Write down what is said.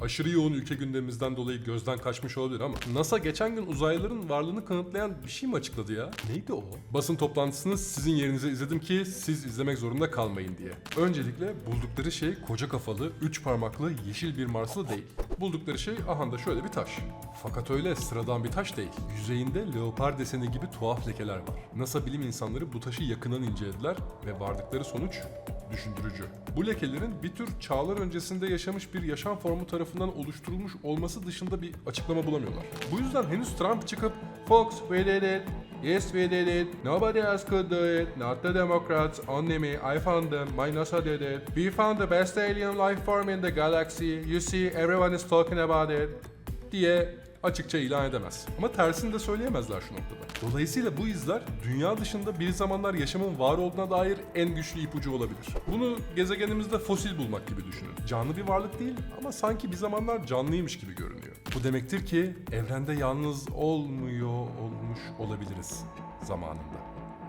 Aşırı yoğun ülke gündemimizden dolayı gözden kaçmış olabilir ama NASA geçen gün uzaylıların varlığını kanıtlayan bir şey mi açıkladı ya? Neydi o? Basın toplantısını sizin yerinize izledim ki siz izlemek zorunda kalmayın diye. Öncelikle buldukları şey koca kafalı, üç parmaklı, yeşil bir Marslı değil. Buldukları şey ahanda şöyle bir taş. Fakat öyle sıradan bir taş değil. Yüzeyinde leopar deseni gibi tuhaf lekeler var. NASA bilim insanları bu taşı yakından incelediler ve vardıkları sonuç düşündürücü. Bu lekelerin bir tür çağlar öncesinde yaşamış bir yaşam formu tarafından oluşturulmuş olması dışında bir açıklama bulamıyorlar. Bu yüzden henüz Trump çıkıp Fox did it, yes we did it, nobody else could do it, not the Democrats, only me, I found them, my NASA did it, we found the best alien life form in the galaxy, you see everyone is talking about it diye açıkça ilan edemez. Ama tersini de söyleyemezler şu noktada. Dolayısıyla bu izler dünya dışında bir zamanlar yaşamın var olduğuna dair en güçlü ipucu olabilir. Bunu gezegenimizde fosil bulmak gibi düşünün. Canlı bir varlık değil ama sanki bir zamanlar canlıymış gibi görünüyor. Bu demektir ki evrende yalnız olmuyor olmuş olabiliriz zamanında.